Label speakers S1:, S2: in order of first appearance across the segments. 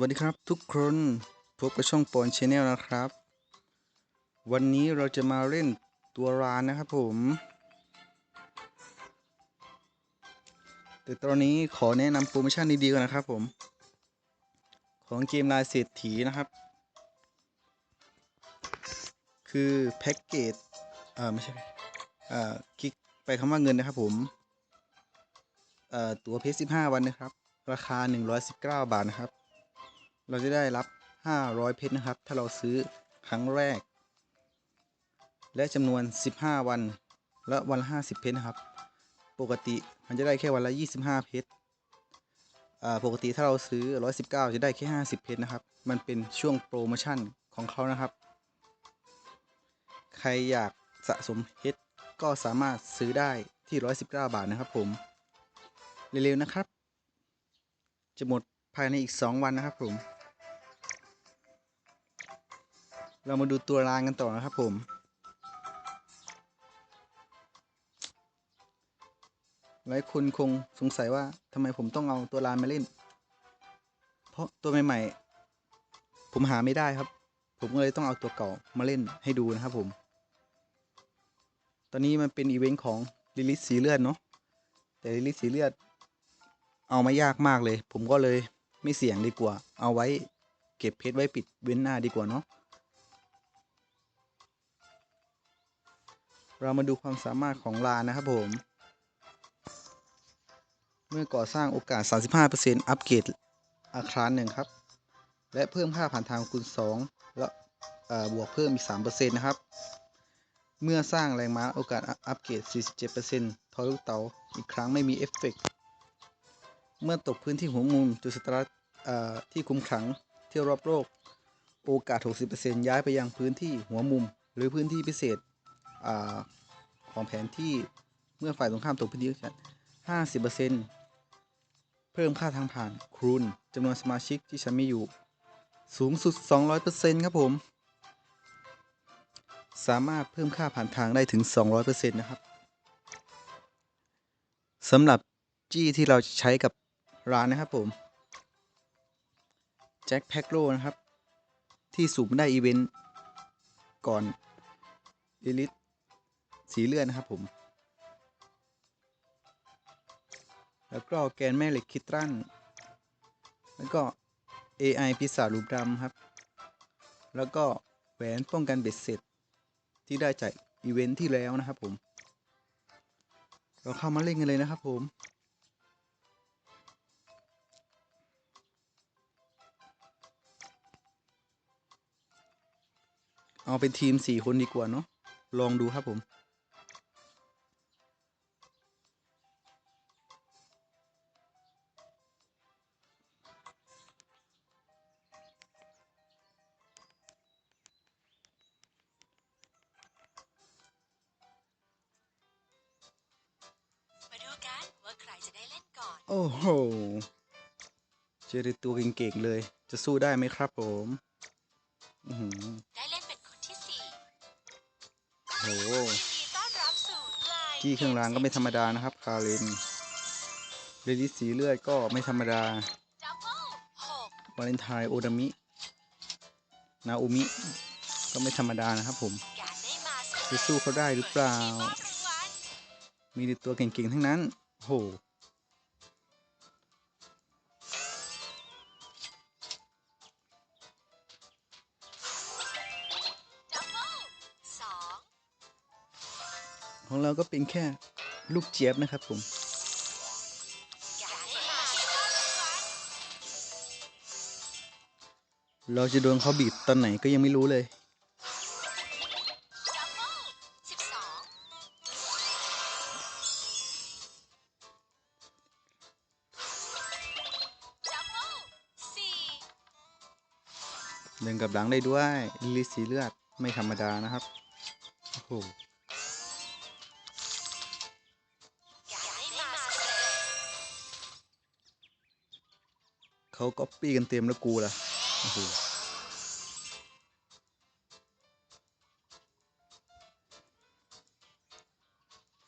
S1: วัสดีครับทุกคนพบกับช่องปอนชาแนลนะครับ วันนี้เราจะมาเล่นตัวรานนะครับผม แต่ตอนนี้ขอแนะนำโปรโมชั่นดีๆก่อนนะครับผม ของเกมลายเศรษฐีนะครับ คือแพ็กเกจเออไม่ใช่เอ่อคลิกไปคำว่าเงินนะครับผมเอ่อตัวเพชร15วันนะครับ ราคา 119 บาทนะครับ เราจะได้รับ 500 เพชรนะครับ ถ้าเราซื้อครั้งแรก และจำนวน 15 วัน และวันละ 50 เพชรนะครับ ปกติมันจะได้แค่วันละ 25 เพชรอ่าปกติถ้าเราซื้อ 119 จะได้แค่ 50 เพชรนะครับ มันเป็นช่วงโปรโมชั่นของเขานะครับ ใครอยากสะสมเพชรก็สามารถซื้อได้ที่ 119 บาทนะครับผม เร็วๆนะครับ จะหมดภายในอีก 2 วันนะครับผม เรามาดูตัวรางกันต่อนะครับผม หลายคนคงสงสัยว่าทำไมผมต้องเอาตัวรางมาเล่น เพราะตัวใหม่ๆ ผมหาไม่ได้ครับ ผมก็เลยต้องเอาตัวเก่ามาเล่นให้ดูนะครับผม ตอนนี้มันเป็นอีเวนต์ของลิลิสสีเลือดเนาะ แต่ลิลิสสีเลือด เอามายากมากเลย ผมก็เลยไม่เสี่ยงดีกว่า เอาไว้เก็บเพชรไว้ปิดเว้นหน้าดีกว่าเนาะ เรามาดูความสามารถของลานนะครับผม เมื่อก่อสร้างโอกาส 35%อัปเกรดอาคารหนึ่งครับ และเพิ่มค่าผ่านทางคูณ 2 แล้วบวกเพิ่มอีก 3%นะครับ เมื่อสร้างแรงม้าโอกาสอัปเกรด 47%ทอยลูกเต๋าอีกครั้งไม่มีเอฟเฟกต์เมื่อตกพื้นที่หัวมุมจุดสตาร์ทที่คุมขังที่รอบโลก โอกาส 60%ย้ายไปยังพื้นที่หัวมุม หรือพื้นที่พิเศษ อของแผนที่เมื่อฝ่ายตรงข้ามตกพื้นที่กัน50%เพิ่มค่าทางผ่านคูณจำนวนสมาชิกที่ฉันมีอยู่ สูงสุด 200%ครับผม สามารถเพิ่มค่าผ่านทางได้ถึง 200%นะครับสำหรับจี้ที่เราใช้กับร้านนะครับผมแจ็คแพ็กโลนะครับ ที่สูบได้อีเวนต์ก่อนลิลิท สีเลือดนะครับผม แล้วก็แกนแม่เหล็กคิตรันแล้วก็ AI ปีศารูปดำครับ แล้วก็แหวนป้องกันเบ็ดเสร็จ ที่ได้จากอีเวนท์ที่แล้วนะครับผม เราเข้ามาเล่นกันเลยนะครับผมเอาเป็นทีม4คนดีกว่าเนาะ ลองดูครับผม
S2: กันว่าใครจะได้เล่นก่อน
S1: โอ้โห เจอแต่ตัวเก่งๆเลย จะสู้ได้ไหมครับผมอือหือ
S2: ได้เล่นเป็นคนที่สี่
S1: โห
S2: ยินดีต้อนรับสู่ไลน์
S1: ที่เครื่องรางก็ไม่ธรรมดานะครับ คาเรนเรลิสสีเลือดก็ไม่ธรรมดา
S2: ดับเบิลหก
S1: วาเลนไทน์โอดามิ นาโอมิ ก็ไม่ธรรมดานะครับผม
S2: การได้มาส
S1: จะสู้เขาได้หรือเปล่า
S2: มอบรางวัล
S1: มีแต่ตัวเก่งๆ ทั้งนั้น โห
S2: ดับเบิลสอง
S1: ของเราก็เป็นแค่ลูกเจี๊ยบนะครับผม
S2: การได้มาซึ่งมอบรางวัล
S1: เราจะโดนเขาบีบตอนไหนก็ยังไม่รู้เลย
S2: ดิ
S1: นกับหลังได้ด้วยลิสีเลือดไม่ธรรมดานะครับโอ้โห
S2: เขา
S1: ก๊อปปี้กันเต็มแล้วกูล่ะโอ้โห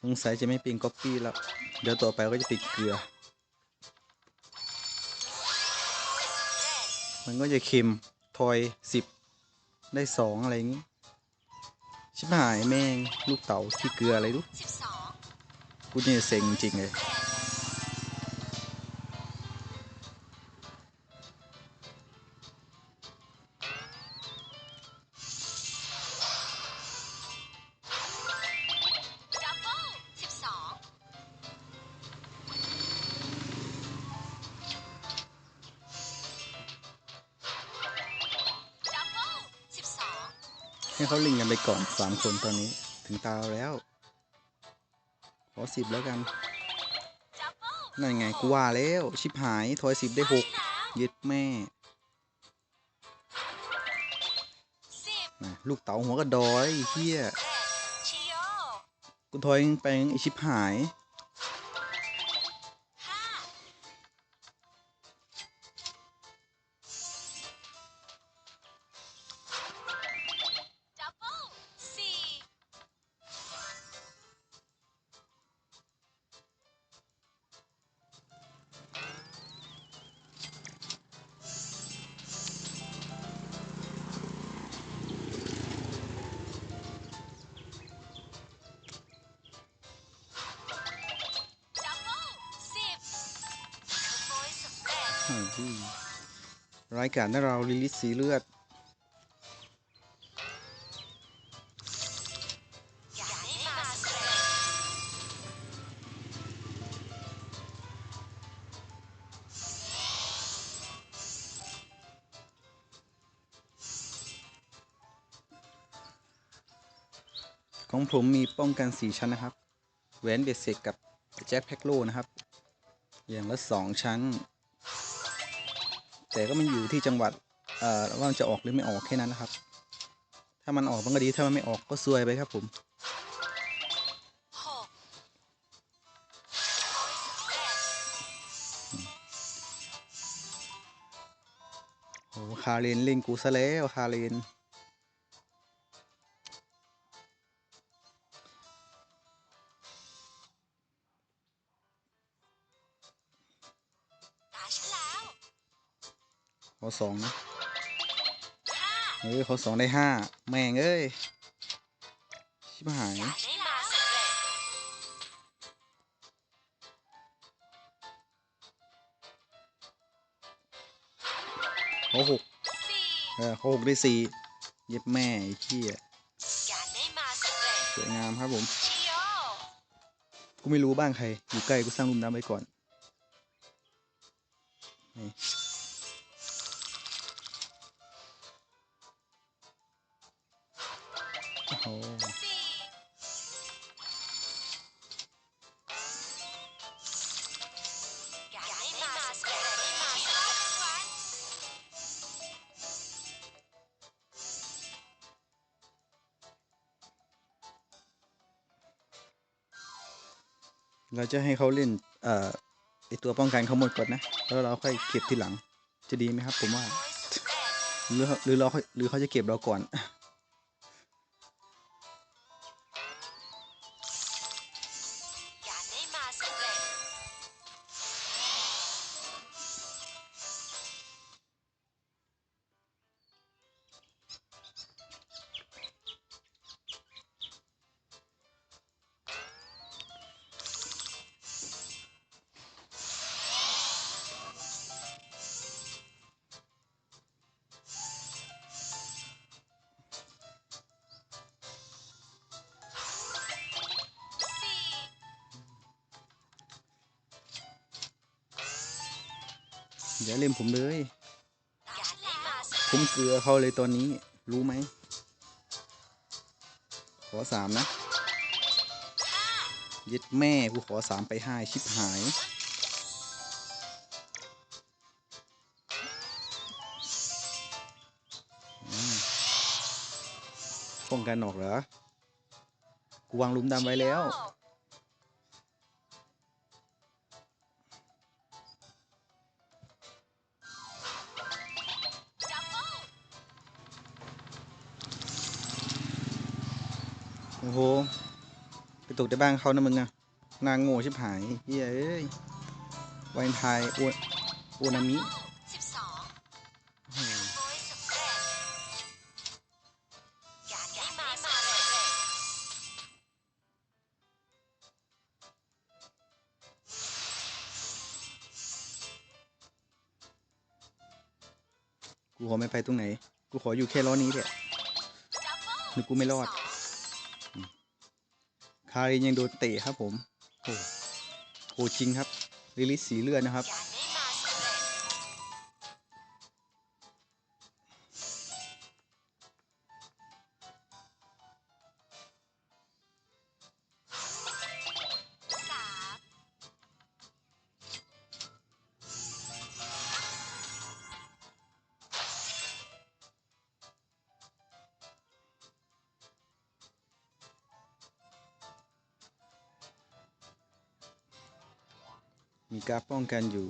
S1: สงสัยจะไม่เป็นก๊อปปี้แล้ว เดี๋ยวต่อไปก็จะติดเกลือ มันก็จะเค็ม ทอยสิบได้สองอะไรอย่างงี้ ชิบหายแม่ง ลูกเต๋าที่เกลืออะไรดู
S2: สิบสอง
S1: กูเนี่ยเซ็งจริงเลย
S2: สา
S1: มคนตอนนี้ถึงตาเราแล้ว ขอสิบแล้วกัน
S2: ดับเบิล
S1: นั่นไงกูว่าแล้ว ชิบหายถอยสิบได้หกยึดแม่ลูกเต๋าหัวกระดอยเฮีย
S2: เอ็ดชิโย
S1: กูถอยไปไอชิบหาย
S2: ร้า
S1: ยการถ้าเราลิลิตสีเลือด ของผมมีป้องกันสีชั้นนะครับแหวนเบสเซกกับแจ็คแพ็คโลนะครับ อย่างละสองชั้น แต่ก็มันอยู่ที่จังหวัดเอ่อว่ามันจะออกหรือไม่ออกแค่นั้นนะครับ ถ้ามันออกมันก็ดีถ้ามันไม่ออกก็ซวยไปครับผม
S2: โมยสำเร็จ
S1: โอ้คาเรนเล่นกูซะแล้วคาเรน อสองนะ
S2: ห้า
S1: เฮ้ยขอสองได้ห้าแม่งเอ้ย ชิบหาย
S2: อย่าให้มาสำเร็จ
S1: ขอหก
S2: สี่
S1: เออขอหกได้สี่เย็บแม่ไอ้เหี้ย
S2: อย่าให้มาสำเร็จ
S1: สวยงามครับผม
S2: ชิโย
S1: กูไม่รู้บ้างใคร อยู่ใกล้กูสร้างรุมน้ำไปก่อน
S2: นี่
S1: เราจะให้เขาเล่นเอ่อไอตัวป้องกันเขาหมดก่อนนะ แล้วเราค่อยเก็บทีหลัง จะดีไหมครับ ผมว่า หรือหรือเราหรือเขาจะเก็บเราก่อน
S2: อย่าเล่
S1: นผมเลย
S2: อย่าให้มาสำ
S1: ผ
S2: เร็จ
S1: มเกลือเขาเลยตอนนี้ รู้ไหม ขอสามนะ
S2: ห้า
S1: ยึดแม่กูขอสามไปห้าชิบหายอืมป้องกันออกเหรอ กูวางหลุมดำไว้แล้ว ตกได้บ้างเขานะมึงนะนางโง่ชิบหายเฮ้ยวัยไทยโอโอนามิกูขอไม่ไปตรงไหน กูขออยู่แค่ล้อนี้แหละ
S2: หรื
S1: อกูไม่รอดารินยังโดนเตะครับผมโอ้โหจริงครับลิลิสสีเลือดนะครับ
S2: มี
S1: การดป้องกันอยู่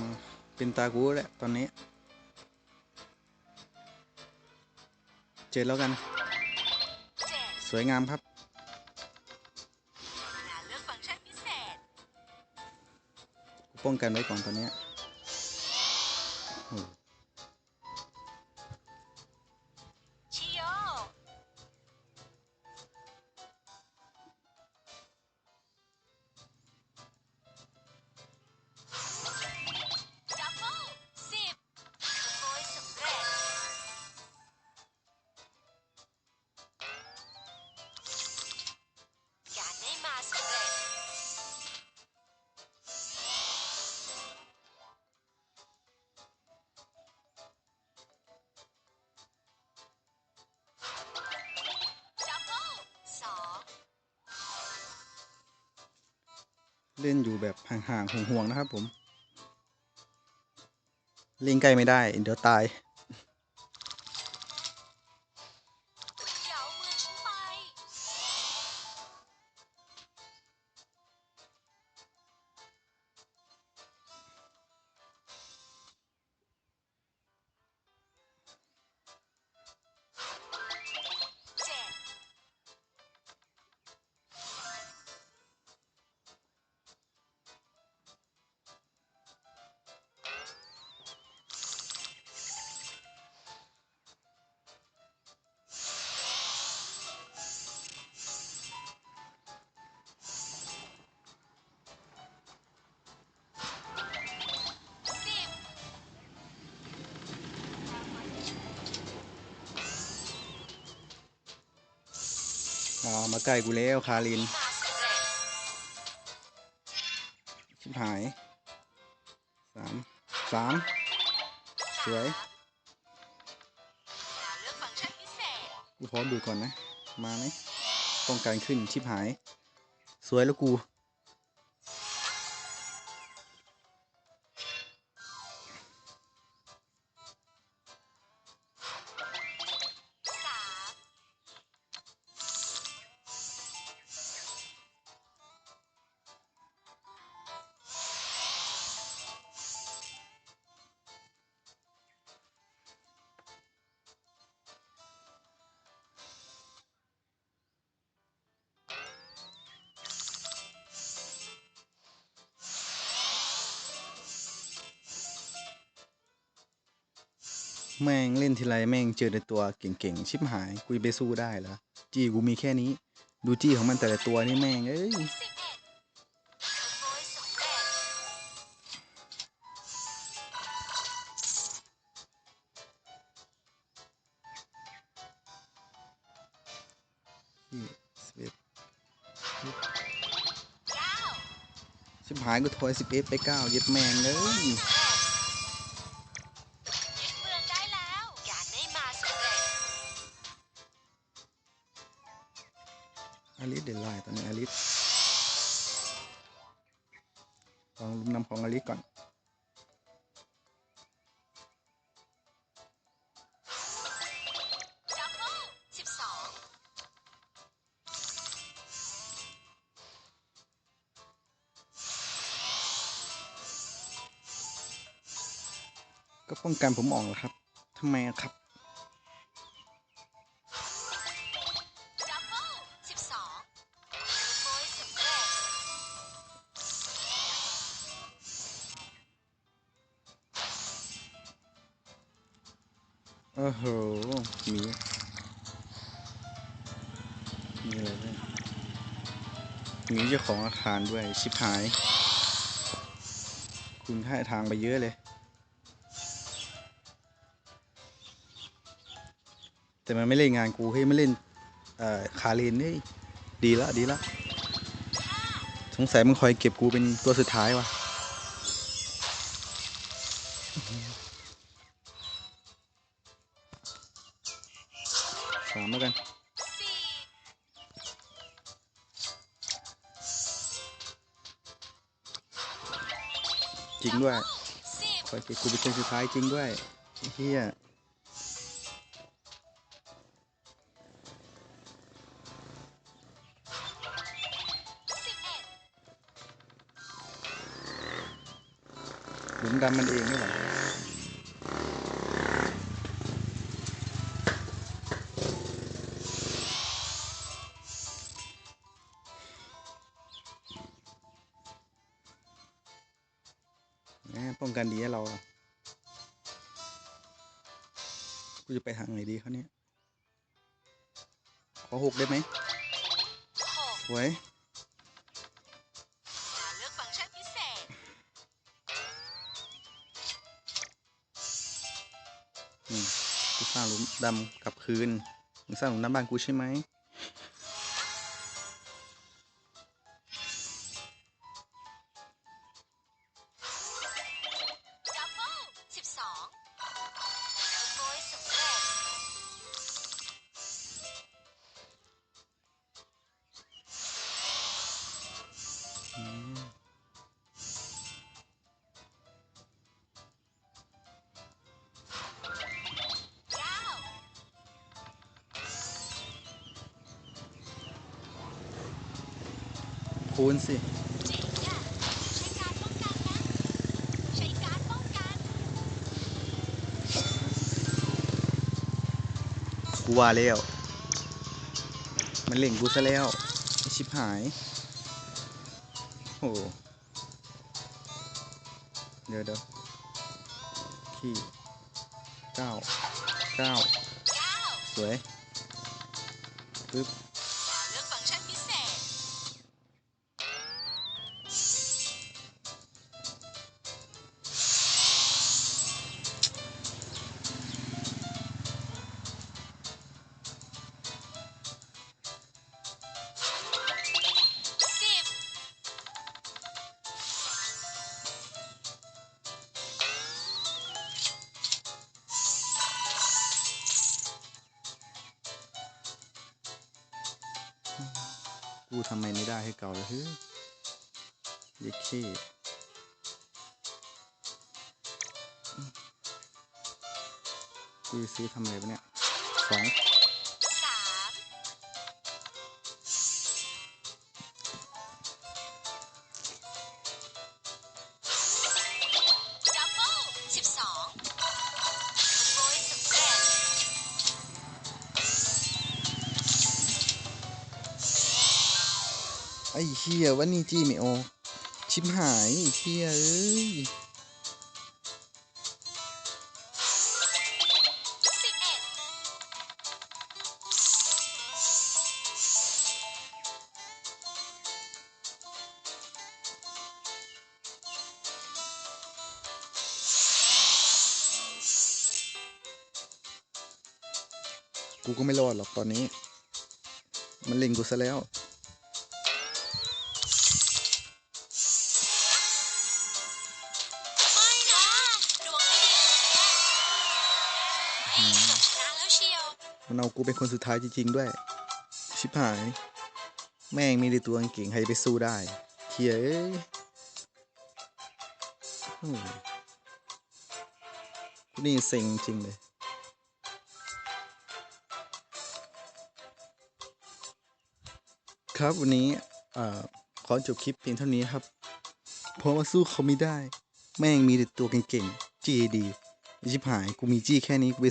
S1: มา
S2: เป็
S1: นตากูแหละตอนนี้ เจอแล้วกัน สวยงามครับป้องกันไว้ก่อนตอนเนี้
S2: เล่
S1: นอยู่แบบห่างๆห่วงๆนะครับผมเล่นใกล้ไม่ได้ เดี๋ยวตาย
S2: อ่า
S1: มาใกล้กูแล้วคาริน ชิบหายสามสามสวย
S2: งานเลือกฟังก์ชันพิเศษ
S1: กูขอดูก่อนนะ มาไหมต้องการขึ้นชิบหาย สวยแล้วกู แม่งเล่นทีไรแม่งเจอในตัวเก่งๆ ชิบหายกูไปสู้ได้เหรอจี้กูมีแค่นี้ ดูจี้ของมันแต่ละตัวนี่แม่งเอ้ยชิบหายกูถอยสิบเอ็ดไปเก้าเย็ดแม่งเลย
S2: ก็
S1: ป้องกันผมออกแล้วครับทำไมครับ
S2: องโอยสำเร็จ
S1: โอ้โหมีมีอะไรด้วยมีเจ้าของอาคารด้วย ชิบหาย คุณให้ทางไปเยอะเลย แต่มันไม่เล่นงานกูเฮ้ยไม่เล่นเอ่อคาเลนเฮ้ยดีละดีละสงสัยมึงคอยเก็บกูเป็นตัวสุดท้ายวะสามแล้วกันจริงด้วยคอยเก็บกูเป็นคนสุดท้ายจริงด้วยเฮีย หลุมดำมันเองไม่หรอแหมป้องกันดีให้เราอะกูจะไปทางไหนดีเขาเนี่ย ขอหกได้ไหม
S2: หก
S1: สวย หลุมดำกลับคืน มึงสร้างหลุมดำบ้านกูใช่ไหม คูณสิ
S2: กู
S1: ว่าแล้ว มันเล่งกูซะแล้วชิบหาย โอ้โหเดี๋ยวเดี๋ยวขี้เก้าเก้า
S2: เก้า
S1: สวยปึ๊บ
S2: กู
S1: ทำไมไม่ได้ให้เก่าเลยเฮ้ยเย็ดขี้กูซื้อทำอะไรวะเนี่ยสอง ไอ้เฮียวันนี้จี้ไม่ออกชิบหายไอ้เฮียเอ้ยกูก็ไม่รอดหรอกตอนนี้ มันเล็งกูซะแล้ว
S2: มันเอา
S1: กูเป็นคนสุดท้ายจริงๆด้วย ชิบหาย แม่งมีในตัวเก่งใครไปสู้ได้เฮียเอ้ยกูนี่เซ็งจริงเลยครับวันนี้อขอจบคลิปเพียงเท่านี้ครับ เพราะว่าสู้เขาไม่ได้ แม่งมีแต่ตัวเก่งๆ GAD ชิบหาย กูมีจี้แค่นี้กูไป